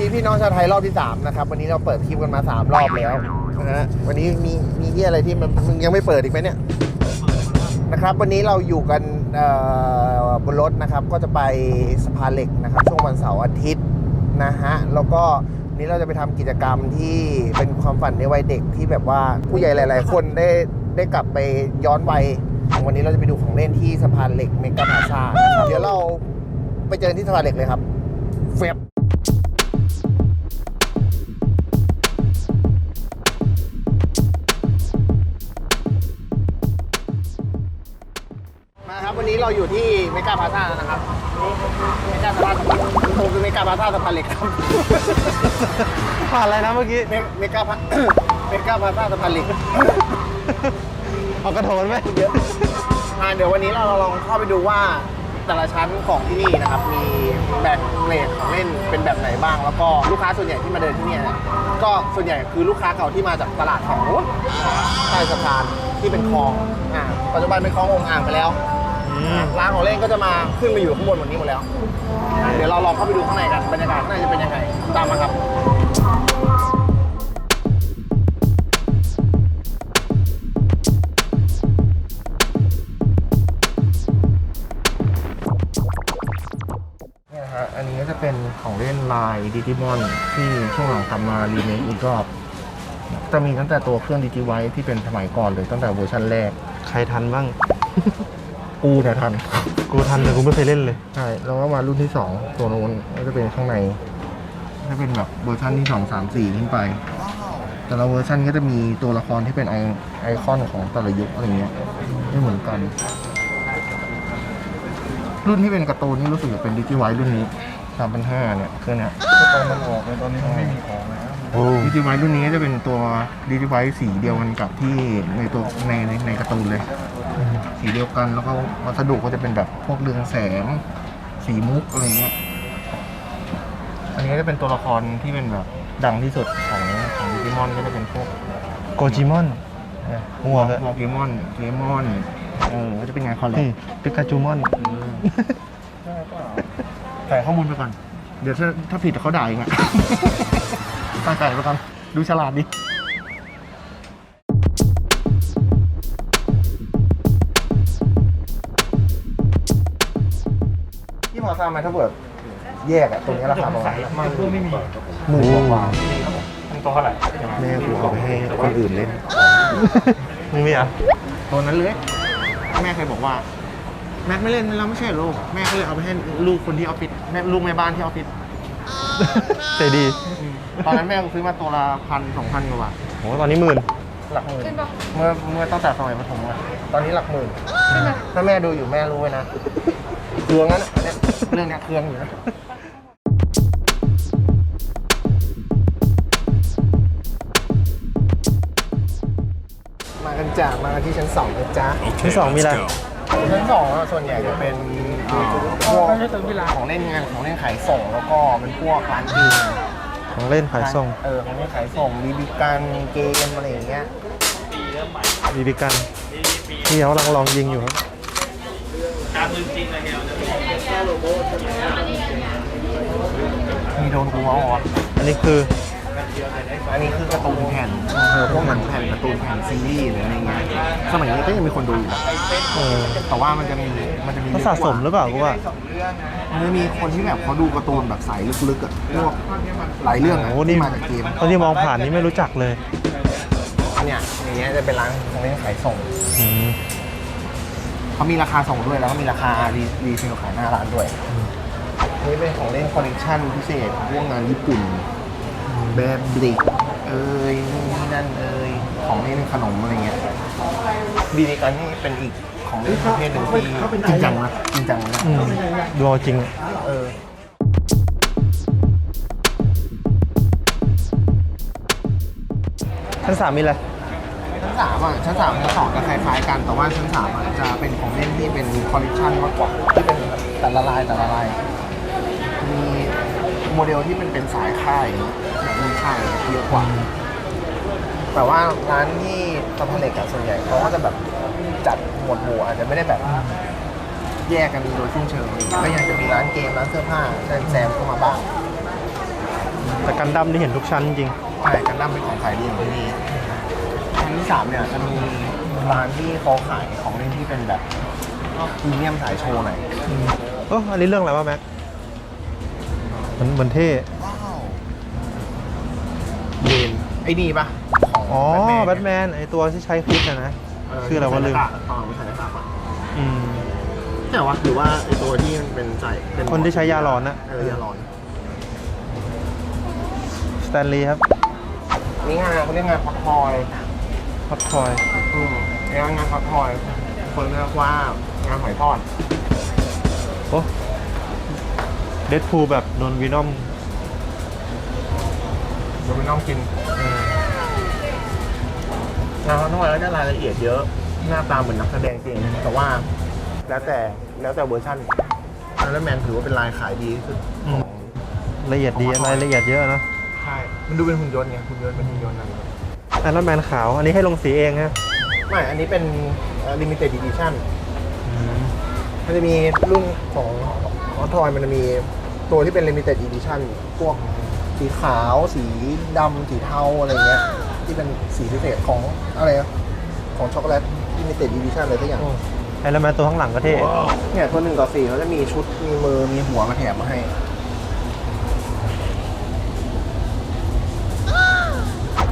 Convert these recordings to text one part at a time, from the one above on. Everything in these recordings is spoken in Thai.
ดีพี่น้องชาวไทยรอบที่ 3 นะครับ วันนี้เราเปิดคลิปกันมา 3 รอบแล้วนะฮะวันนี้มีมีที่อะไรที่มันมึงยังไม่เปิดอีกไหมเนี่ยนะครับ วันนี้เราอยู่กันบนรถนะครับ ก็จะไปสะพานเหล็กนะครับ ช่วงวันเสาร์อาทิตย์นะฮะแล้วก็วันนี้เราจะไปทำกิจกรรมที่เป็นความฝันในวัยเด็กที่แบบว่าผู้ใหญ่หลาย ๆ คนได้ได้กลับไปย้อนวัยวันนี้เราจะไปดูของเล่นที่สะพานเหล็กเมกาพลาซาเดี๋ยวเราไปเจอที่สะพานเหล็กเลยครับ อยู่ที่เมกาพาซ่านะครับเมกาพาซ่าผมคือเมกาพาซ่าสะพานเหล็กครับผ่านอะไรนะเมื่อกี้เมเมกาพา เมกาพาซ่าสะพานเหล็กเอากระโถนไหมเยอะอ่าเดี๋ยววันนี้เราลองเข้าไปดูว่าแต่ละชั้นของที่นี่นะครับ มีแบ่งเรทของเล่นเป็นแบบไหนบ้าง แล้วก็ลูกค้าส่วนใหญ่ที่มาเดินที่เนี่ยก็ส่วนใหญ่คือลูกค้าเก่าที่มาจากตลาดแถวใต้สะพานที่เป็นคลองอ่าปัจจุบันเป็นคลององอ่างไปแล้ว ร้านของเล่นก็จะมาขึ้นมาอยู่ข้างบนวันนี้หมดแล้ว เดี๋ยวเราลองเข้าไปดูข้างในกันบรรยากาศข้างในจะเป็นยังไงตามมาครับเนี่ยนะฮะอันนี้ก็จะเป็นของเล่นลายดิจิมอนที่ช่วงหลังทำมารีเมคอีกรอบจะมีตั้งแต่ตัวเครื่องดิจิไวที่เป็นสมัยก่อนเลยตั้งแต่เวอร์ชันแรก ใครทันบ้าง กูเนี่ยทันกูทันแต่กูไม่เคยเล่นเลย ใช่แล้วก็มารุ่นที่สองตัวนู้นก็จะเป็นข้างในจะเป็นแบบเวอร์ชันที่สองสามสี่ขึ้นไป แต่ละเวอร์ชันก็จะมีตัวละครที่เป็นไอไอคอนของแต่ละยุคอะไรเงี้ยไม่เหมือนกัน รุ่นที่เป็นการ์ตูนนี่รู้สึกจะเป็นดิจิไวรุ่นนี้สามพันห้าเนี่ยเครื่องเนี้ยตอนมันออกเลยตอนนี้มันไม่มีของแล้วโอ้ ดิจิไวรุ่นนี้จะเป็นตัวดิจิไวสีเดียวกันกับที่ในตัวในในในการ์ตูนเลย สีเดียวกันแล้วก็วัสดุก็จะเป็นแบบพวกเรืองแสง สีมุกอะไรเงี้ยอันนี้ก็จะเป็นตัวละครที่เป็นแบบดังที่สุดของของดิจิมอนก็จะเป็นพวกโกจิมอนหัวเลยโปเกมอนเกมอนเออก็จะเป็นงานคอลแลนี่บปิกาจูมอนใส่ข้อมูลไปก่อน เดี๋ยวถ้าถ้าผิดเขาด่าเองอะ ตั้งใจไปก่อนดูฉลาดดิที่พอทราบไหมถ้าเกิดแยกอะตรงนี้ราคาประมาณมันเพื่อไม่มีหมื่นกว่ามันตัวเท่าไหร่แม่กูเอาไปให้คนอื่นเล่นมึงมีอะตัวนั้นเลยแม่เคยบอกว่า แม็กไม่เล่นแล้วไม่ใช่เหรอลูกแม่ก็เลยเอาไปให้ลูกคนที่ออฟฟิศแม่ลูกแม่บ้านที่ออฟฟิศใจดี ตอนนั้นแม่ซื้อมาตัวละพันสองพันกว่าบาทโหตอนนี้หมื่นหลักหมื่นเมื่อเมื่อตั้งแต่สมัยประถมอะตอนนี้หลักหมื่นถ้าแม่ดูอยู่แม่รู้ไว้นะเครื่องนั้นอะเนี่ยเรื่องเนี้ยเครื่องอยู่นะมากันจ้ามากันที่ชั้นสองนะจ๊ะที่สองมีอะไรชั้นสองอะส่วนใหญ่จะเป็นเอ่อพวกของเล่นงานของเล่นขายส่งแล้วก็เป็นพวกร้านเกม ของเล่นขายส่ง เออของเล่นขายส่งบีบีกันเกมอะไรอย่างเงี้ยบีบีกันที่เขากำลังลองยิงอยู่ครับมีโดนกูมาออนอันนี้คือ อันนี้คือการ์ตูนแผ่นเออพวกหนังแผ่นการ์ตูนแผ่นซีรีส์หรืออะไรเงี้ยสมัยนี้ก็ยังมีคนดูอยู่นะเออแต่ว่ามันจะมีมันจะมีเขาสะสมหรือเปล่ากูว่ามันจะมีคนที่แบบเขาดูการ์ตูนแบบสายลึกๆอะพวกหลายเรื่องอะโอ้นี่ที่มาจากเกมตอนที่มองผ่านนี่ไม่รู้จักเลยเนี่ยอย่างเงี้ยจะเป็นร้านของเล่นขายส่งอืมเขามีราคาส่งด้วยแล้วก็มีราคารีรีเซลขายหน้าร้านด้วยนี่เป็นของเล่นคอลเลกชันพิเศษพวกงานญี่ปุ่น แบบบลิกเอ้ยนู่นนี่นั่นเอ้ยของเล่นขนมอะไรเงี้ยบีดีกันนี่เป็นอีกของเล่นประเภทหนึ่งที่จริงจังนะจริงจังนะอืมดูเอาจริงเออชั้นสามมีอะไร ชั้นสามอะชั้นสามชั้นสองจะคล้ายๆกันแต่ว่าชั้นสามอะจะเป็นของเล่นที่เป็นคอลเลกชันมากกว่าที่เป็นแต่ละลายแต่ละลายมีโมเดลที่มันเป็นสายค่ายแบบมี ค่ายเยอะกว่า แต่ว่าร้านที่สะพานเหล็กอะส่วนใหญ่เขาก็จะแบบจัดหมวดหมู่อาจจะไม่ได้แบบแยกกันโดยสิ้นเชิงอะไรอย่างเงี้ยก็ยังจะมีร้านเกมร้านเสื้อผ้าแซมแซมเข้ามาบ้างแต่กันดั้มที่เห็นทุกชั้นจริง ใช่กันดั้มเป็นของขายดีของที่นี่ชั้นที่สามเนี่ยจะมีร้านที่เขาขายของเล่นที่เป็นแบบพรีเมียมสายโชว์หน่อย เอออันนี้เรื่องอะไรวะแม็ก มันมันเท่ว้าวเบน ไอ้นี่ปะของอ๋อแบทแมนนไอตัวที่ใช้ฟิตนะนะเชื่ออะไรวะลืมอ๋อไม่ใช่หน้ากากปะอืมใช่เหรอวะหรือว่าไอ้ตัวที่มันเป็นใส่เป็นคนที่ใช้ยาหลอนนะเออยาหลอนสแตนลีย์ครับนี่งานเขาเรียกงานพักพลอยฮอตทอยอืมงานงานพักพลอยคนเรียกว่างานหอยทอดโอ้เดดพูแบบนนวีนอมเดี๋ยวไปน้องกิน งานพักพลอยก็จะรายละเอียดเยอะหน้าตาเหมือนนักแสดงจริง แต่ว่าแล้วแต่แล้วแต่เวอร์ชันแล้วแมนถือว่าเป็นลายขายดีที่สุดของละเอียดดีรายละเอียดเยอะนะใช่มันดูเป็นหุ่นยนต์ไงหุ่นยนต์เป็นหุ่นยนต์นะไอรอนแมนขาว อันนี้ให้ลงสีเองฮะไม่อันนี้เป็นลิมิเต็ด d ดิชั่นมันจะมีรุ่นของออทอยมันจะมีตัวที่เป็น limited edition พวกสีขาวสีดำสีเทาอะไรเงี้ย ที่เป็นสีพิเศษของอะไรอะของช็อกโกแลต limited edition อะไรสักอย่าง ไอรอนแมนตัวข้างหลังก็เท่เนี่ยตัวหนึ่งต่อสี่เขาจะมีชุดมีมือมีหัวมาแถมมาให้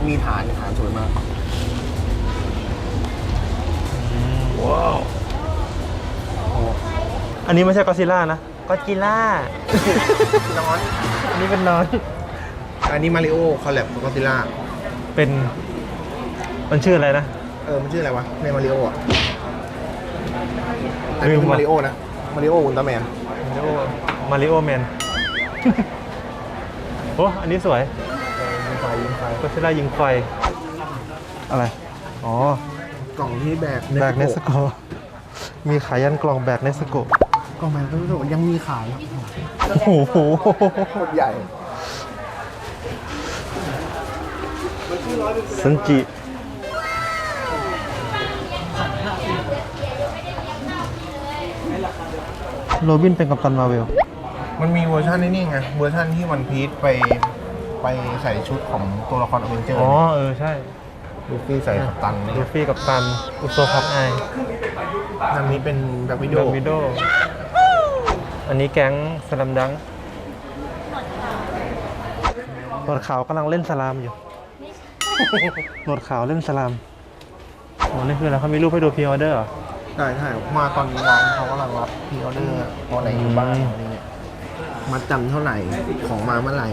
มีฐานฐานสวยมากว้าวอันนี้ไม่ใช่ก็ซิล่านะก็จิล่านอนอันนี้เป็นนอน อันนี้มาริโอคอลแลบกับก็ซิล่า เป็น มันชื่ออะไรนะ เออมันชื่ออะไรวะในมาริโออะอันลืนี้มคือว่ะ มาริโอนะมาริโออุลตร้าแมนมาริโอแมน โอ้อันนี้สวยยิงไฟยิงไฟก็ซิล่ายิงไฟ อะไร อ๋อ กล่องที่แบกแบกเนสโก มีขายยันกล่องแบกเนสโก กล่องแบกเนสโกยังมีขายโอ้โห โคตรใหญ่ สันจิ โรบินเป็นกัปตันมาเวล มันมีเวอร์ชันนี้นี่ไง เวอร์ชันที่วันพีชไปไปใส่ชุดของตัวละครอเวนเจอร์อ๋อ เออ ใช่ลูฟี่ใส่กัปตันลูฟี่กับตัน อุโซฮอกอายอันนี้เป็นแบ็ควิดโดโอมิโดอันนี้แก๊งสลัมดังหนวดขาวกำลังเล่นสลามอยู่ หนวดขาวเล่นสลามโอ้นี่คืออะไรเขามีรูปให้ดูพ r ออเดอร์เหรอใช่ใช่มาตอนนี้น้องเขากำลังรับพรีออเดอร์ตัวไหนอยู่บ้างอะไรเงี้ยมาจำเท่าไหร่ของมาเมื่อไหร่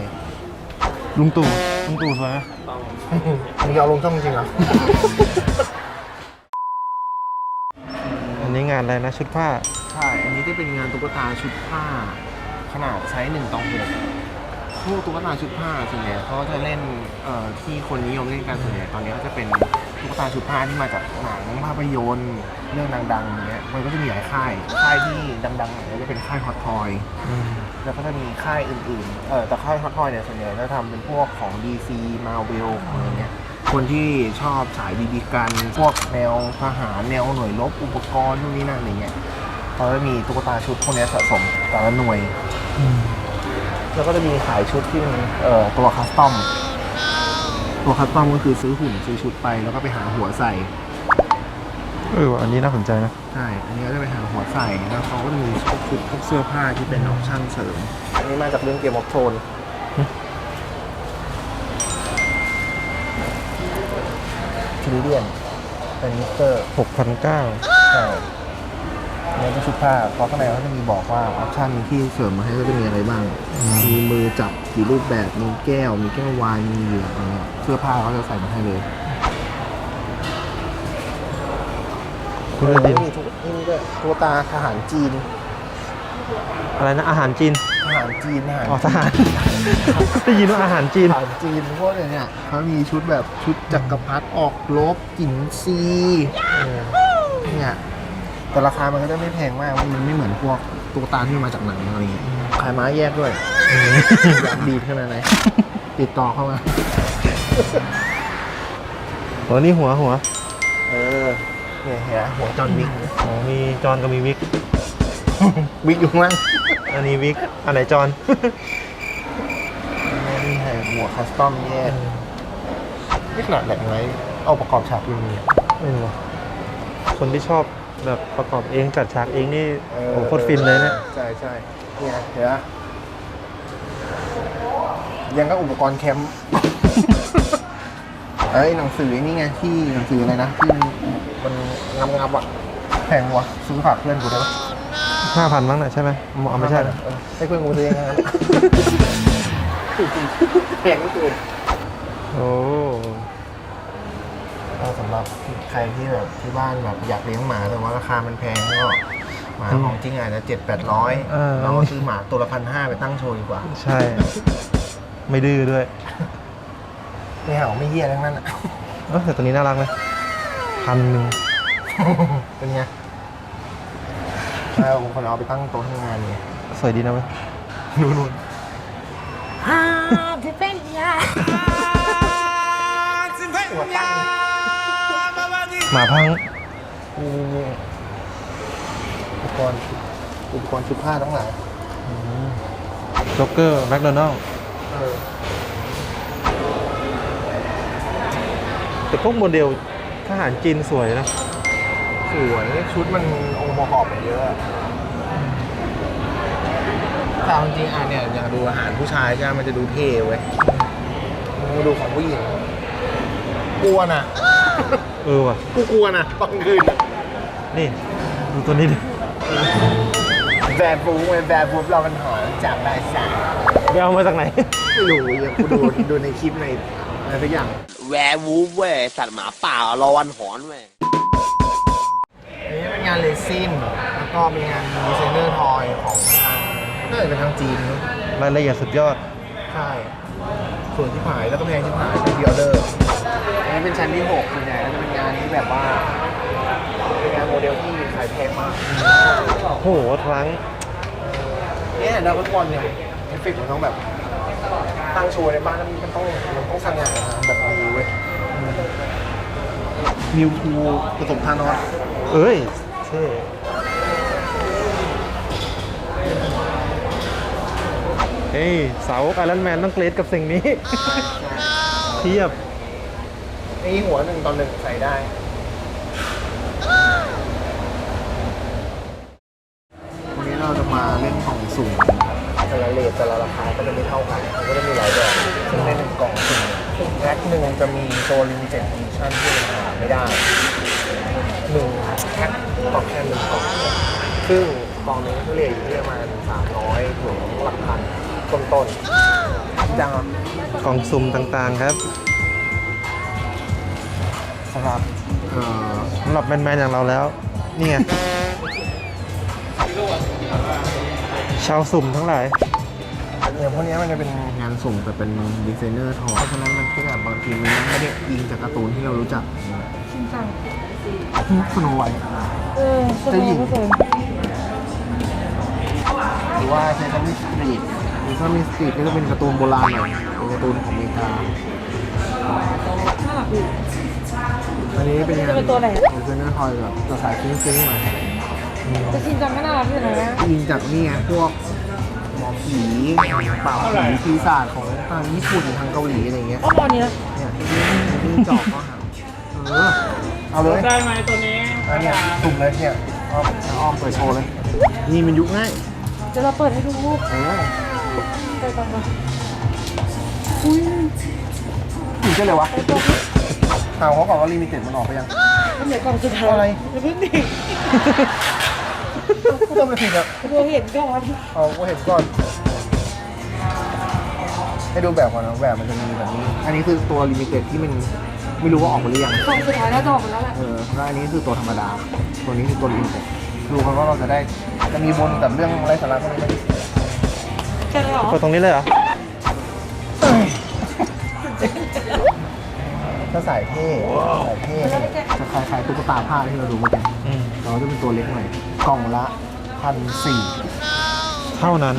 ลุงตู่ลุงตู่สวยไหมมึงจะเอาลงช่องจริงเหรอ อันนี้งานอะไรนะชุดผ้า ใช่ อันนี้จะเป็นงานตุ๊กตาชุดผ้า ขนาดไซส์หนึ่งต่อหก พวกตุ๊กตาชุดผ้าส่วนใหญ่เขาจะเล่นเอ่อที่คนนิยมเล่นกันส่วนใหญ่ตอนนี้ก็จะเป็นตุ๊กตาชุดผ้าที่มาจากหนังภาพยนตร์เรื่องดังๆอย่างเงี้ยมันก็จะมีหลายค่ายค่ายที่ดังๆหน่อยก็จะเป็นค่ายฮอตทอยแล้วก็จะมีค่ายอื่นๆเออแต่ค่ายฮอตทอยเนี่ยส่วนใหญ่จะทำเป็นพวกของ DC Marvel อะไรเงี้ยคนที่ชอบสายบีบีกันพวกแนวทหารแนวหน่วยรบอุปกรณ์นู่นนี่นั่นอะไรเงี้ยเขาจะมีตุ๊กตาชุดพวกนี้สะสมแต่ละหน่วย แล้วก็จะมีขายชุดที่เป็นเอ่อตัวคัสตอม ตัวคัสตอมก็คือซื้อหุ่นซื้อชุดไปแล้วก็ไปหาหัวใส่ เออว่ะอันนี้น่าสนใจนะ ใช่ อันนี้ก็จะไปหาหัวใส่แล้วเขาก็จะมีพวกชุดพวกเสื้อผ้าที่เป็นออปชั่นเสริม อันนี้มาจากเรื่องเกมออฟโทนหึทิลเลียนเป็นมิสเตอร์6,900ใช่ อันนี้เป็นชุดผ้าเพราะข้างในเขาจะมีบอกว่าออปชั่นที่เสริมมาให้ก็จะมีอะไรบ้าง มีมือจับกี่รูปแบบ มีแก้ว มีแก้ววายมีเหยือกอะไรเงี้ยเสื้อผ้าเขาจะใส่มาให้เลยคุณอดินมีทุกนี่ด้วยตัวตาทหารจีน อะไรนะอาหารจีน ทหารจีนทหารอ๋อทหาร ได้ยินว่าอาหารจีน ทหารจีนพวกเนี่ยเนี่ยเขามีชุดแบบชุดจักรพรรดิออกรบกินซีเนี่ย แต่ราคามันก็จะไม่แพงมาก มันไม่เหมือนพวกตัวตาที่มาจากหนังอะไรเงี้ยขายม้าแยกด้วยอยากดีขนาดไหนติดต่อเข้ามาโหนี่หัวหัวเออเนี่ยเห็นไหมหัวจอห์นวิกอ๋อมีจอนกับมีวิก วิกอยู่ข้างล่างอันนี้วิก อันไหนจอน นี่ไงหมวกคัสตอมแยกนี่ขนาดแหลกไว้เอาประกอบฉากยังมีอะเออว่ะคนที่ชอบ แบบประกอบเองจัดฉากเองนี่โอ้โหโคตรฟินเลยเนี่ยใช่ใช่เนี่ยเห็นไหมยังก็อุปกรณ์แคมป์เอ้ยหนังสือนี่ไงที่หนังสืออะไรนะที่มันงับงับๆอะแพงวะซื้อฝากเพื่อนกูได้ปะห้าพันมั้งน่ะใช่ไหมอ๋อไม่ใช่นะเออให้เพื่อนกูซื้อเองนะแพงก็คือโอ้ก็สำห รับใครที่แบบที่บ้านแบบอยากเลี้ยงหมาแต่ว่าราคามันแพงก็หมาของจริงอาจจะเจ็ดแปดร้อยเราก็ซื้อหมาตัวละพันห้าไปตั้งโชว์ดีกว่าใช่ ไม่ดื้อด้วยไม่เห่าไม่เหี้ยทั้งนั้นอะ เออแต่ตัวนี้น่ารักนะพันหนึ่งเป็นไงใช่บางคนเอาไปตั้งโต๊ะทำงานเนี่ยสวยดีนะเว้ยนู่นนู่นหัวตั้งห มาพังนี่นี่นี่อุปกรณ์อุปกรณ์ชุดผ้าทั้งหลายจ็อกเกอร์แมคโดนัลเออแต่พวกโมเดลทหารจีนสวยนะ สวยชุดมันองค์ประกอบมันเยอะอะแต่เอาจริงๆอะเนี่ยอยากดูอาหารผู้ชายใช่ไหมมันจะดูเท่เว้ยมึงมาดูของผู้หญิงกลัวน่ะ เออว่ะ กูกลัวน่ะตอนคืนน่ะนี่ดูตัวนี้ดิแบบฟูเว้ยแบบฟูเรามันหอนจากลายสายไปเอามาจากไหน ไม่รู้ยังกูดูดูในคลิปในอะไรสักอย่างแวร์วูฟเว้ยสัตว์หมาป่ารอวันหอนเว้ยอันนี้เป็นงานเลซินแล้วก็มีงานดีไซเนอร์ทอยของทางน่าจะเป็นทางจีนนะรายละเอียดสุดยอด ใช่ส่วนที่ผายแล้วก็แพงที่ผายเป็นเดียเดอร์อั นนี้เป็นชั้นที่6ส่วนใหญ่ก็จะเป็นงานที่แบบว่าเป็นงานโมเดลที่ขายแพงมากโหครั้งเนี่ยดาวฟุตบอลเนี่ยเอฟเฟกต์มันต้องแบบตั้งโชว์ในบ้านแล้วมันต้องมันต้องสง่าแบบนี้เว้ยมิวทูผสมทานอสเอ้ยเท่เฮ้ยเสาไอรอนแมนต้องเกรดกับสิ่งนี้ เทียบ นี่หัวหนึ่งตอนหนึ่งใส่ได้ วันนี้เราจะมาเล่นกล่องสุ่มแต่ละเลทแต่ละราคาก็จะไม่เท่ากันมันก็จะมีหลายแบบซึ่งในหนึ่งกล่องสุ่มแพ็คหนึ่งจะมีตัวลิมิเต็ดดิชั่นที่มันหาไม่ได้หนึ่งแพ็คตอบแทนหนึ่งกล่องซึ่งกล่องหนึงก็เฉลี่ยอยู่ที่ประมาณสามร้อยถึงหลักพันต้นๆจังอะกล่องซุ่มต่างๆครับ สำหรับเอ่อสำหรับแมนๆอย่างเราแล้ว นี่ไง ชาวสุ่มทั้งหลาย อย่างพวกเนี้ยมันจะเป็นงานสุ่มแต่เป็นดีไซเนอร์ทอเพราะฉะนั้นมันก็แบบบางทีมันไม่ได้อิงจากการ์ตูนที่เรารู้จักชินจังสโนไวท์ เออสเจ้าหญิงก็สวยหรือว่าเซซามิสตรีทเซซามิสตรีทก็จะเป็นการ์ตูนโบราณหน่อยเป็นการ์ตูนของอเมริกาน่ารักดี อันนี้เป็นงานจะเป็นตัวไหนดีไซเนอร์ทอยแบบจะสายซึ้งๆหน่อยแต่ชินจังก็น่ารักอยู่นะอิงจากนี่ไงพวกหมอผีป่าบผีปีศาจของทางญี่ปุ่นทางเกาหลีอะไรเงี้ย อ้อมอันนี้นะเนี่ยที่จอกก็หาเออเอาเลยได้ไหมตัวนี้อันเนี้ยสุ่มเลยเนี่ยอ้อมอ้อมเปิดโชว์เลย นี่มันยุคง่ายเดี๋ยวเราเปิดให้ดูรูปเออไปก่อนก่อนอุ้ยถึงจะเลยวะไปก่อน ถามเขาก่อนว่าลิมิเต็ดมันออกไปยังมันเดี๋ยวกล่องสุดท้ายอะไรอย่าเพิ่งดิกูทำอะไรผิดอะเราเห็นก่อนเอากูเห็นก่อน ให้ดูแบบก่อนนะแบบมันจะมีแบบนี้ อันนี้คือตัวลิมิเต็ดที่มันไม่รู้ว่าออกมาหรือยังกล่องสุดท้ายน่าจะออกมาแล้วแหละเออแล้วอันนี้คือตัวธรรมดา ตัวนี้คือตัวลิมิเต็ดดูกันว่าเราจะได้จะมีบนกับเรื่องไร้สาระพวกนี้ไหมใช่เหรอ กดตรงนี้เลยเหรอ ถ้าสายเท่สายเท่เนี่ยจะคล้ายๆตุ๊กตาผ้าที่เราดูเมื่อกี้อืมเราจะเป็นตัวเล็กหน่อยกล่องละพันสี่เท่านั้น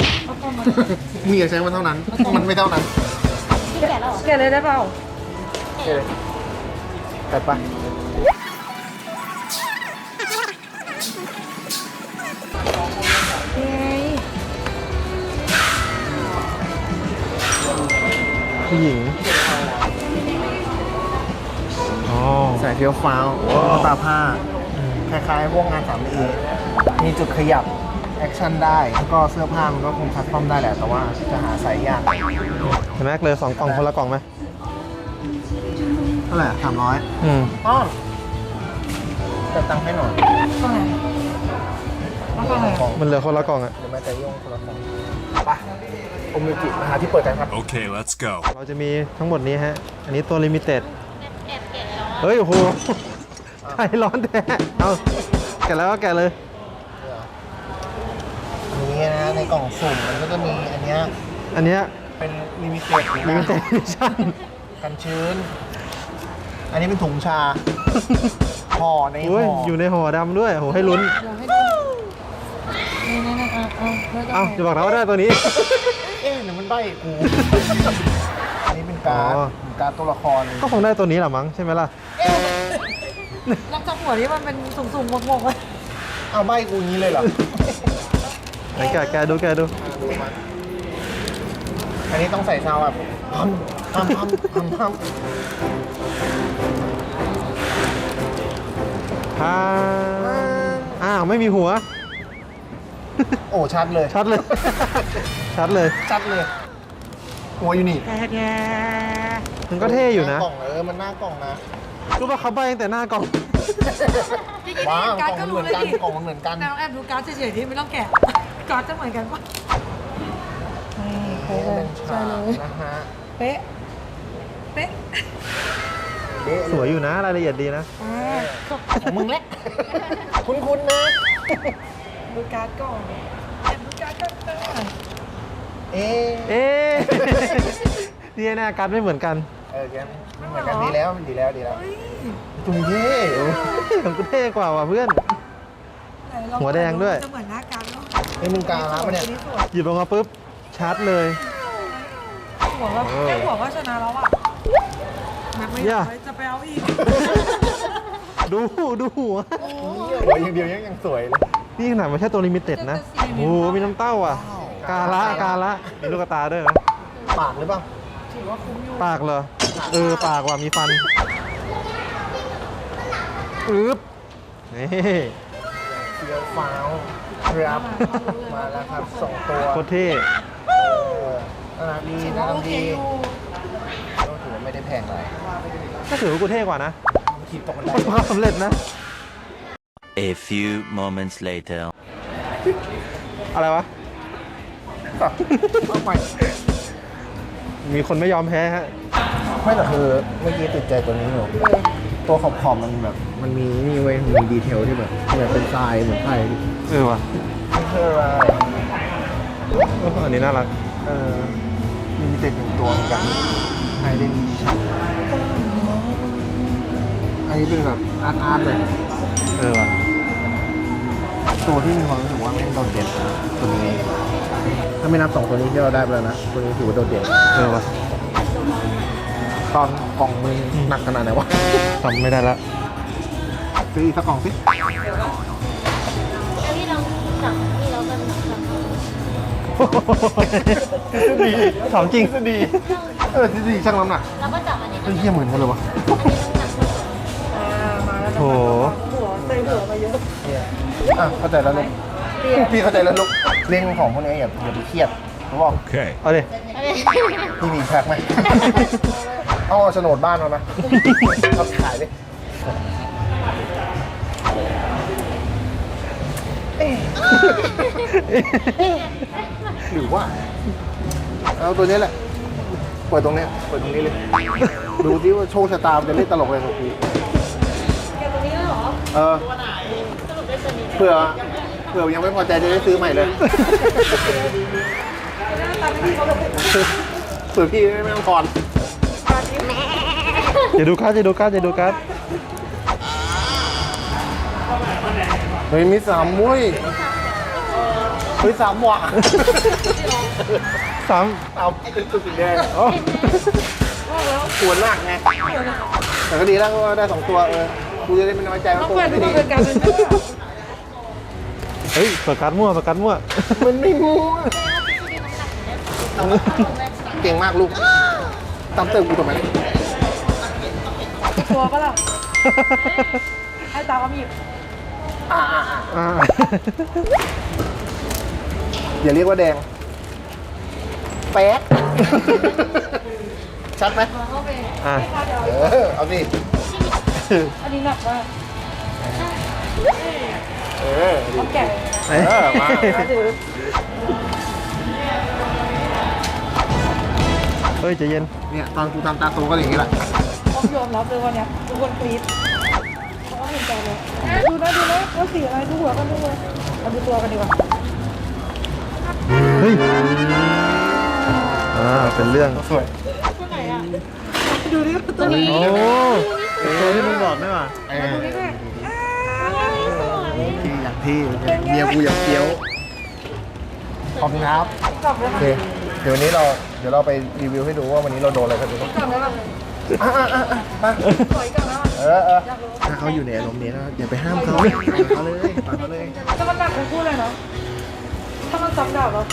มีอย่าใช้มันเท่านั้น มันไม่เท่านั้นแกะเลยได้เปล่าโอเคเลยกัดไปไงผู้หญิง อ๋อใส่เฟี้ยวฟ้าวตาผ้า คล้ายๆ พวกงาน 3D มีจุดขยับ แอคชั่นได้ แล้วก็เสื้อผ้ามันก็คงคัสตอมได้แหละ แต่ว่าจะหาไซส์ยาก เห็นไหมเลยสองกล่องคนละกล่องไหมเท่าไหร่สามร้อยอืมอ้อนแต่ตังค์ให้หน่อยเท่าไหร่แล้วก็อะไรของมันเหลือคนละกล่องอะเดี๋ยวแม่จะย่งคนละของไปโอมิจิมาหาที่เปิดกันครับ Okay, let's go. เราจะมีทั้งหมดนี้ฮะ อันนี้ตัวลิมิเต็ด เฮ้ยโอ้โหใจร้อนแท้เอาแกะแล้วก็แกะเลย อันนี้นะในกล่องสุ่มมันก็จะมีอันเนี้ยอันเนี้ยเป็นลิมิเต็ดลิมิเต็ดดิชั่นกันชื้น อันนี้เป็นถุงชา ห่อในห่อุ้ยอออยู่ในห่อดำด้วยโหให้ลุ้น เดี๋ยวให้ดูนี่นี่นี่เอาเอาแล้วก็เอ้าจะบอกนะว่าได้ตัวนี้ เอ๊ะหรือมันใบกูอันนี้เป็น การ์ดอ๋อเป็นการ์ดตัวละครก็คงได้ตัวนี้แหละมั้งใช่ไหมล่ะรับจากหัวที่มันเป็นสูงๆงงๆไว้เอาใบกูอย่างนี้เลยเหรอ ไหนแกะแกะดูแกะดูดูมันอันนี้ต้องใส่ซาวด์แบบพัมพัมพัมพัมพัมพาอ้าวไม่มีหัว โอ้ชัดเลย ชัดเลย ชัดเลย ชัดเลย หัวอยู่นี่มันก็เท่อยู่นะ หากล่องเออมันหน้ากล่องนะรู้ป่ะเขาใบตั้งแต่หน้ากล่องว้าวกล่องมันเหมือนกันกล่องมันเหมือนกันนางแอบดูการ์ดเฉยๆที่ไม่ต้องแกะการ์ดจะเหมือนกันปะนี่เป็นฉากนะฮะเป๊ะ เป๊ะเอ๊ะสวยอยู่นะรายละเอียดดีนะ อ่าของมึงแหละ คุ้นๆนะ ดูการ์ดก่อนแอบดูการ์ดก่อน ค่ะเอ๊ะเอ๊ะดีแน่การดไม่เหมือนกันเออแกมันเหมือนกันดีแล้วดีแล้วดีแล้วจุงเท่โอ้ของกูเท่กว่าว่ะเพื่อนไหนลองหัวแดงด้วย จะเหมือนหน้าการ์ดเนาะไอ้ยมึงกาละปะเนี่ยอัสวยหยิบออกมาปุ๊บชาร์จเลย หัวก็แค่หัวก็ชนะแล้วอะแม็กไม่ย่าได้จะไปเอาอีกดูดูหัวหัวอย่างเดียวยังยังสวยเลยนี่ขนาดไม่ใช่ตัวลิมิเต็ดนะโอ้โหมีน้ำเต้าอะ กาละกาละมีลูกตาด้วยนะปากหรือเปล่าถือว่าคุ้มอยู่ปากเหรอ เออ ปากว่ะมีฟันอึ๊บนี่เฟี้ยวฟ้าวครับมาแล้วครับสองตัวโคตรเท่เออน่ารักดีถือน่าว่ารัโอกเคดีอยู่ก็ถือว่าไม่ได้แพงอะไรก็ถือว่ากูเท่กว่านะขีดตกบันไดประสบความสำเร็จนะ A few moments later. อะไรวะ เอาใหม่มีคนไม่ยอมแพ้ฮะ ไม่แต่คือเมื่อกี้ติดใจตัวนี้อยู่ตัวขอบขอบๆมันแบบ มันมีนี่เว้ยมันมีดีเทลที่แบบที่แบบเป็นทรายเหมือนไทยเออว่ะไม่ใช่อะไรเอออันนี้น่ารัก เออมีเต็ดหนึ่งตัวเหมือนกันไทยได้ดีชัดอันนี้เป็นแบบอาร์ตอาร์ตเลยเออว่ะตัวที่มีความรู้สึกว่าแม่งโดดเด่นนะตัวนี้ ถ้าไม่นับสองตัวนี้ที่เราได้ไปแล้วนะ ตัวนี้ถือว่าโดดเด่นเออว่ะตอนกล่องมึงหนักขนาดไหนวะจำไม่ได้ละซื้ออีกสักกล่องสิพี่ลองจับพี่เรากันจับดีของจริงทฤษฎีเออทฤษฎีช่างน้ำหนักแล้วก็จับอันนี้เฮ้ยเหี้ยเหมือนกันเลยวะอ่ามาแล้วโถหัวใส่หัวมาเยอะอะเข้าใจแล้วลูก พี่เข้าใจแล้วลูกเรื่องของพวกนี้อย่าอย่าไปเครียดรู้บอก Okay. เอาดิพี่มีแพ็คไหม เอาโฉนดบ้านมาไหมเอาขายดิเอ๊ะหรือว่า เอาตัวนี้แหละ เปิดตรงเนี้ยเปิดตรงนี้เลย ดูที่ว่าโชคชะตามันจะเล่นตลกอะไรกับกูแกตรงนี้แล้วเหรอ เออสรุปได้ตัวนี้เผื่อ เผื่อยังไม่พอใจจะได้ซื้อใหม่เลยเผื่อพี่ไม่ต้องถอนอย่าดูการ์ดอย่าดูการ์ดอย่าดูการ์ดเฮ้ยมีสามมุ้ยเฮ้ยสามหวะสามเอาเป็นตัวสีแดงอ๋อปวดมากไงแต่ก็ดีแล้วก็ได้สองตัวเออกูจะได้ไม่น้อยใจว่าต้องตัวเปิดดูไม่ดี เป็นการเป็นเพื่อเฮ้ยเปิดการ์ดมั่วเปิดการ์ดมั่ว มันไม่งูเก่งมากลูกตามเติมกูทำไมตัวปะล่ะให้ตามเอามีดอ่าอ่าอ่าอ่าอย่าเรียกว่าแดง แป๊ดชัดไหมอะเออเอาสิอันนี้หนักมาก เออดิต้องแกะเออมาถือเฮ้ยใจเย็น เนี่ยตอนกูทำตาโตก็อย่างนี้แหละต้องยอมรับเลยวันเนี้ยทุกคนกรี๊ดเพราะว่าเห็นใจเลยดูนะดูนะว่าสีอะไรดูหัวกันดูเลยมาดูตัวกันดีกว่าเฮ้ย อ่า เป็นเรื่องสวยดูดิตัวนี้โอ้ตัวที่มึงบอกไม่ว่าเอดูอดิแม่ที่อย่าง ที่เมียกูอย่างเกี้ยว ขอบคุณครับกลับเลยโอค่ะเคเดี๋ยววันนี้เราเดี๋ยวเราไปรีวิวให้ดูว่าวันนี้เราโดนอะไรกันบ้างกลับแล้วค่ะอะอะอะอะไปถอยกลับแล้วเออเออถ้าเขาอยู่ในอารมณ์นี้นะอย่าไปห้ามเขาปล่อยเขาเลยปล่อยเขาเลยจะมันหนักทั้งคู่เลยเนาะถ้ามันซ้ำดาบแล้ว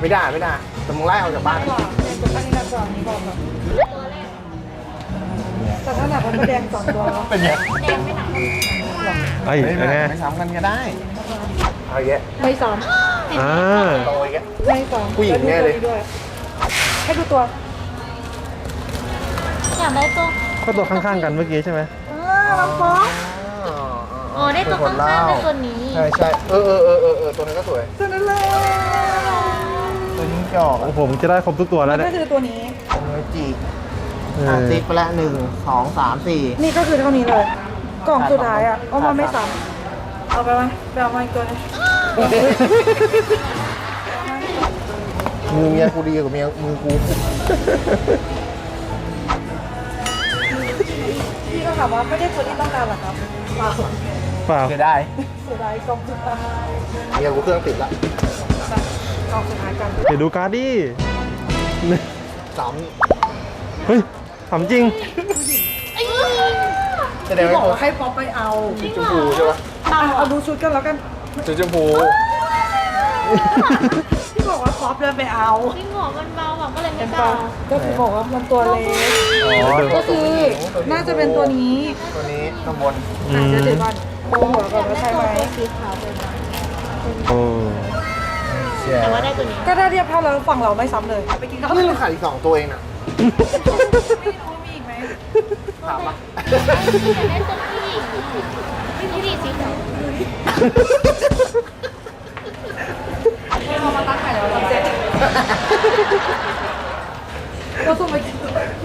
ไม่ได้ไม่ได้แต่มึงไล่ออกจากบ้านกว่าแดงกว่าอันนี้หนักกว่าอันนี้บอกก่อนแต่ถ้าหนักมันก็แดงสองตัวแล้วเป็นไงไอ้ยไม่ เป็นไง ไม่ซ้ำกันก็ได้เอาแยะไม่ซ้อ่า โตอีกแยะำไม่ซ้ำผู้หญิงแน่เลยแวดูตัวด้วยให้ดูตัวอยากได้ตัวก็ตัวข้างๆกันเมื่อกี้ใช่ไหมเออลำโพงอ๋อได้ตัวข้างๆได้ตัวนี้ ใช่ใช่เออเออเออเออเออตัวนั้นก็สวย ตัวนั้นเลยตัวนี้จอกโอ้โหมึงจะได้ครบทุกตัวแล้วก็เนี่ยคือตัวนี้ ตัวนี้จีเออะอ ติ๊กไปละหนึ่งสองสามสี่นี่ก็คือเท่านี้เลย กล่องสุดท้ายอะเพราะมันไม่ซ้ำเอาไปไหมไปเอามาอีกตัวหนึงมือเมียกูดีกว่าเมียมือกูพี่ก็ถามว่าไม่ได้ตัวที่ต้องการหรอครับเปล่าเปล่า เสียได้ เสียดายกล่องสุดท้ายเมียกูเครื่องติดละกล่องสุดท้ายกันเดี๋ยวดูการ์ดดิ สามเฮ้ยถามจริง แสดงพี่บว่าอกว่าให้ป๊อปไปเอาชมพูใช่ปะอะเอาดูชุดกันแล้วกัน สีชมพูพี่บอกว่าป๊อปเดินไปเอาจริงเหรอมันเบาอะก็เลยไม่เป็นกล้าปะก็คือบอกว่ามันตัวเล็ก อ๋อก็คือ น่าจะเป็นตัวนี้ตัวนี้ข้างบนอือะมเดี๋ยวเดี๋ยวก่อนโอ้หัวก่อนว่าใช่ไหมตัวสีขาวเป็นโอ้เชียแต่ว่าได้ตัวนี้ก็ถ้าเทียบเท่าเราฝั่งเราไม่ซ้ำเลย ไปกินข้าวเขาไม่เพิ่รู้งขายอีกสองตัวเองน่ะมีอีกไหม ถามปะอยากได้ตัวผู้หญิงผู้หญิงสีขาวให้เรามาตั้งไข่แล้วเราเซ็ตเราส่งไปกิน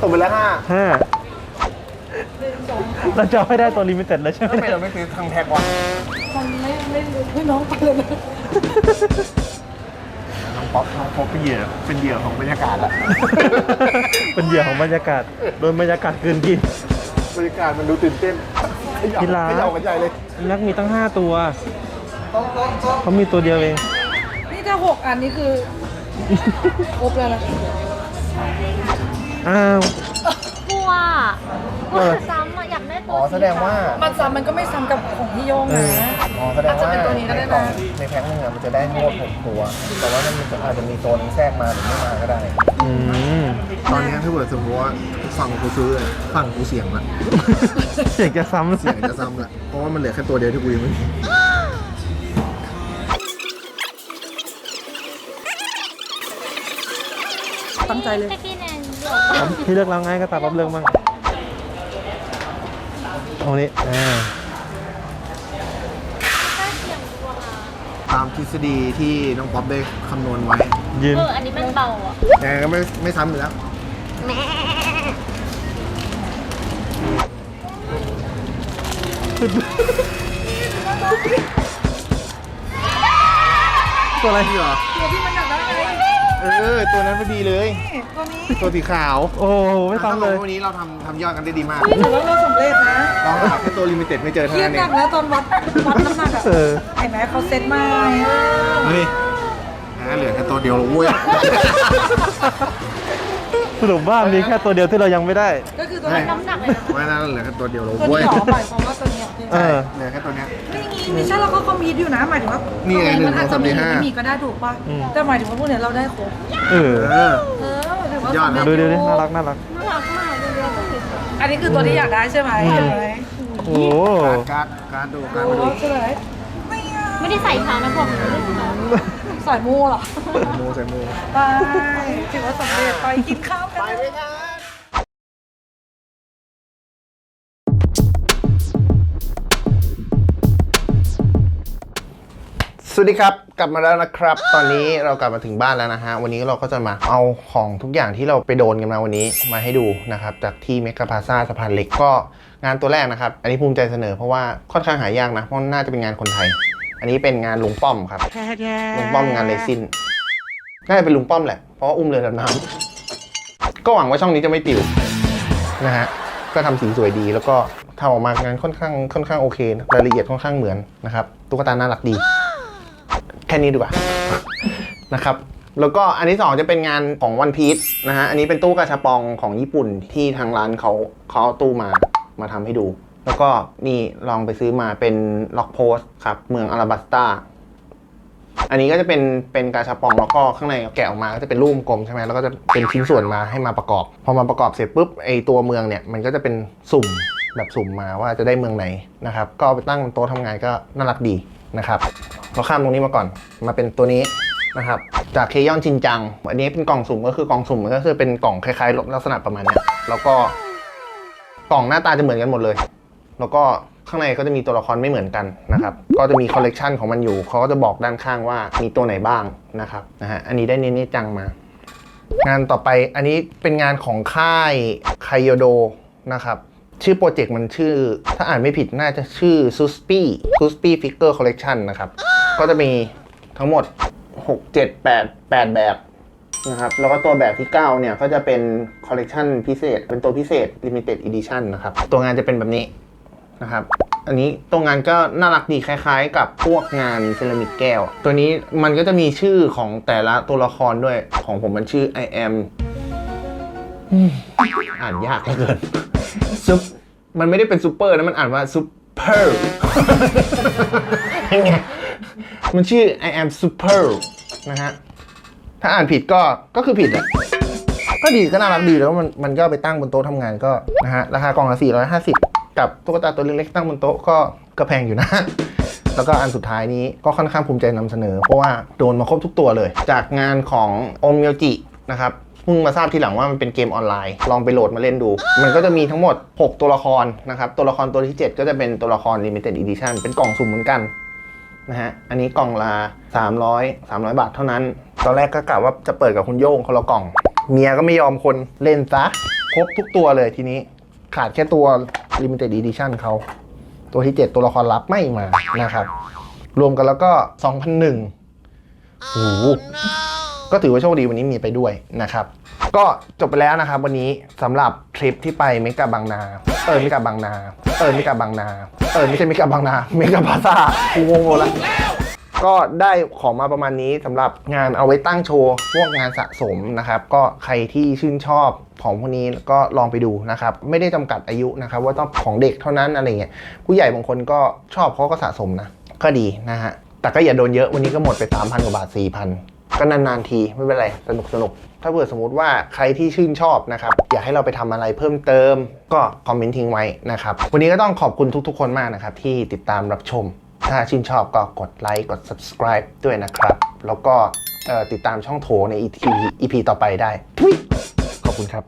ตกไปแล้วห้าห้าหนึ่งสองเราจะเอาให้ได้ตัวลิมิเต็ดเลยใช่ไหมทำไมเราไม่ซื้อทางแพ็กวะมันไม่ไม่รู้ให้น้องไปเลยนะน้องป๊อปน้องป๊อปเป็นเหยื่อเป็นเหยื่อของบรรยากาศละเป็นเหยื่อของบรรยากาศ โดนบรรยากาศเกินกิน บรรยากาศมันดูตื่นเต้นกีฬาไม่เอากันใหญ่เลยนักมีตั้ง 5 ตัว เขามีตัวเดียวเอง นี่ถ้าหกอันนี้คือ ครบแล้วนะอ้าว กลัว กลัวซ้ำอะอยากได้ตัวอ๋อแสดงว่า มันซ้ำมันก็ไม่ซ้ำกับของพี่โยงนะ อ๋อแสดงว่าอาจจะเป็นตัวนี้ก็ได้นะ ในแพ็คนึงอะมันจะได้ทั้งหมดหกตัว แต่ว่ามันอาจจะมีตัวนึงแทรกมาหรือไม่มาก็ได้ อืมตอนนี้ถ้าเกิดสมมติว่าฝั่งกูซื้ออะฝั่งกูเสี่ยงละเสียงจะซ้ำเสี่ยงจะซ้ำละเพราะว่ามันเหลือแค่ตัวเดียวที่กูยังไม่มีตั้งใจเลยแค่กี้แนนเดี๋ยวผมพี่เลือกแล้วไงก็ตามป๊อบเลือกบ้าง ตรงนี้อ่าถ้าเสียงกลัวตามทฤษฎีที่น้องป๊อปได้คำนวณไว้ยืนเออ อันนี้มันเบาอะ แต่ก็ไม่ไม่ซ้ำอยู่แล้วแม่ตัวอะไรเหรอตัวที่มันอยากได้ไงเออ ตัวนั้นพอดีเลย นี่ตัวนี้ตัวสีขาวโอ้โหไม่ซ้ำเลย ถ้าบอกว่าวันนี้เราทำทำยอดกันได้ดีมาก ถือว่าเราสำเร็จนะ ลองหาแค่ตัวลิมิเต็ดไม่เจอเคเท่ารียดนั้นหเอนังกแล้วตอนวัดวัดน้ำหนักอะเออเห็นไหมเขาเซ็ตมาเฮ้ยนะเหลือแค่ตัวเดียวแล้วเว้ยสรุปว่ามีแค่ตัวเดียวที่เรายังไม่ได้ ก็คือตัวใช่นี้น้ำหนักเลยนะว่าน่าเหลือแค่ตัวเดียวแล้วตัวเว้ยนี้หรอหมายความว่าตัวนี้เออ เหลือแค่ตัวเนี้ย ไม่งี้ไม่ใช่เราก็คอมพิวต์อยู่นะหมายถึงว่านี่ไงมัอาจจะมีหนึ่งสองสามสี่ห้าไม่มีก็ได้ถูกป่ะอืม แต่หมายถึงว่าพวกเนี้ยเราได้ครบเออเออ เออถือว่ายอดนะสำเร็จ ดูดูดิน่ารักน่ารัก น่ารัอันนี้คือตัวที่อยากได้ใช่ไหมใช่ไหม โอ้โหการ์ดการ์ดดูการ์ดโอ้มาดูใช่ไหมไม่ได้ใส่พานะผมไม่ได้ใส่สายมูเหรอมูใส่มูไปถือว่าสำเร็จไปกินข้าวกันไปด้วยกันสวัสดีครับ กลับมาแล้วนะครับ ตอนนี้เรากลับมาถึงบ้านแล้วนะฮะ วันนี้เราก็จะมาเอาของทุกอย่างที่เราไปโดนกันมาวันนี้มาให้ดูนะครับ จากที่เมกาพาซาสะพานเหล็กก็ งานตัวแรกนะครับ อันนี้ภูมิใจเสนอเพราะว่าค่อนข้างหายากนะ เพราะน่าจะเป็นงานคนไทย อันนี้เป็นงานลุงป้อมครับ ลุงป้อมงานเลซินน่าจะเป็นลุงป้อมแหละ เพราะว่าอุ้มเรือดำน้ำก็หวังว่าช่องนี้จะไม่ปิวนะฮะ ก็ทำสีสวยดีแล้วก็ทำออกมางานค่อนข้างค่อนข้างโอเคนะรายละเอียดค่อนข้างเหมือนนะครับตุ๊กตาน่ารักดี แค่นี้ดีกว่านะครับแล้วก็อันที่สองจะเป็นงานของวันพีชนะฮะ อันนี้เป็นตู้กระชับปองของญี่ปุ่นที่ทางร้านเขาเขาเอาตู้มา มาทำให้ดู แล้วก็นี่ลองไปซื้อมาเป็นล็อกโพสครับ เมืองอาราบัสตาอันนี้ก็จะเป็นเป็นกาชาปองแล้วก็ข้างในแกะออกมาก็จะเป็นรูปกลมใช่ไหมแล้วก็จะเป็นชิ้นส่วนมาให้มาประกอบ พอมาประกอบเสร็จปุ๊บไอตัวเมืองเนี่ยมันก็จะเป็นสุ่มแบบสุ่มมาว่าจะได้เมืองไหนนะครับ ก็ไปตั้งโต๊ะทำงานก็น่ารักดีนะครับเราข้ามตรงนี้มาก่อนมาเป็นตัวนี้นะครับ จากเคยอนชินจัง อันนี้เป็นกล่องสุ่มก็คือกล่องสุ่มก็คือเป็นกล่องคล้ายๆลักษณะประมาณนี้แล้วก็ กล่องหน้าตาจะเหมือนกันหมดเลย แล้วก็ข้างในก็จะมีตัวละครไม่เหมือนกันนะครับ ก็จะมีคอลเลกชันของมันอยู่ เขาก็จะบอกด้านข้างว่ามีตัวไหนบ้างนะครับนะฮะ อันนี้ได้เนเน่จังมา งานต่อไปอันนี้เป็นงานของค่ายไคโยโดนะครับ ชื่อโปรเจกต์มันชื่อ ถ้าอ่านไม่ผิดน่าจะชื่อ s u s p i s u s p i Figure Collection นะครับ ก็จะมีทั้งหมด 6 7 8 8 แบบ นะครับแล้วก็ตัวแบบที่ 9 เนี่ย ก็จะเป็นคอลเลกชันพิเศษ เป็นตัวพิเศษ Limited Edition นะครับ ตัวงานจะเป็นแบบนี้นะครับ อันนี้ตรงงานก็น่ารักดีคล้ายๆ กับพวกงานเซรามิกแก้ว ตัวนี้มันก็จะมีชื่อของแต่ละตัวละครด้วยของผมมันชื่อ I am อืมอ่านยากเหลือเกินซุปมันไม่ได้เป็นซูเปอร์นะมันอ่านว่าซูเปอร์ยังไงมันชื่อ I am super นะฮะ ถ้าอ่านผิดก็ก็คือผิดแหละก็ดีก็น่ารักดีแล้วมันมันก็ไปตั้งบนโต๊ะทำงานก็นะฮะราคากล่องละ450 กับตุ๊กตาตัวเล็กๆตั้งบนโต๊ะก็ก็แพงอยู่นะ แล้วก็อันสุดท้ายนี้ก็ค่อนข้างภูมิใจนำเสนอ เพราะว่าโดนมาครบทุกตัวเลย จากงานของโอม y ยจินะครับเพิ่งมาทราบทีหลังว่ามันเป็นเกมออนไลน์ ลองไปโหลดมาเล่นดู มันก็จะมีทั้งหมด 6 ตัวละครนะครับ ตัวละครตัวที่ 7 ก็จะเป็นตัวละคร Limited Edition เป็นกล่องสุ่มเหมือนกันนะฮะ อันนี้กล่องละ300 300 บาทเท่านั้น ตอนแรกก็กะว่าจะเปิดกับคุณโย่งคนละกล่อง เมียก็ไม่ยอมคนเล่นซะ ครบทุกตัวเลยทีนี้ ขาดแค่ตัว Limited Edition เขาตัวที่ 7 ตัวละครลับไม่มานะครับ รวมกันแล้วก็ 2,001โอ้โหก็ถือว่าโชคดีวันนี้มีไปด้วยนะครับ ก็จบไปแล้วนะครับ วันนี้สำหรับทริปที่ไปเมกาบางนา เออเมกาบางนา เออเมกาบางนา เออไม่ใช่เมกาบางนา เมกาพาซากูงงหมดละ ก็ได้ของมาประมาณนี้สำหรับงานเอาไว้ตั้งโชว์ พวกงานสะสมนะครับ ก็ใครที่ชื่นชอบของพวกนี้ก็ลองไปดูนะครับ ไม่ได้จำกัดอายุนะครับ ว่าต้องของเด็กเท่านั้นอะไรเงี้ยผู้ใหญ่บางคนก็ชอบเขาก็สะสมนะ ก็ดีนะฮะแต่ก็อย่าโดนเยอะวันนี้ก็หมดไป 3,000กว่าบาท 4,000ก็นานๆทีไม่เป็นไร สนุกสนุก ถ้าเผื่อสมมติว่าใครที่ชื่นชอบนะครับ อยากให้เราไปทำอะไรเพิ่มเติม ก็คอมเมนต์ทิ้งไว้นะครับ วันนี้ก็ต้องขอบคุณทุกๆคนมากนะครับ ที่ติดตามรับชม ถ้าชื่นชอบก็กดไลค์กด subscribe ด้วยนะครับ แล้วก็ติดตามช่องโถใน EP, EP ต่อไปได้ ขอบคุณครับ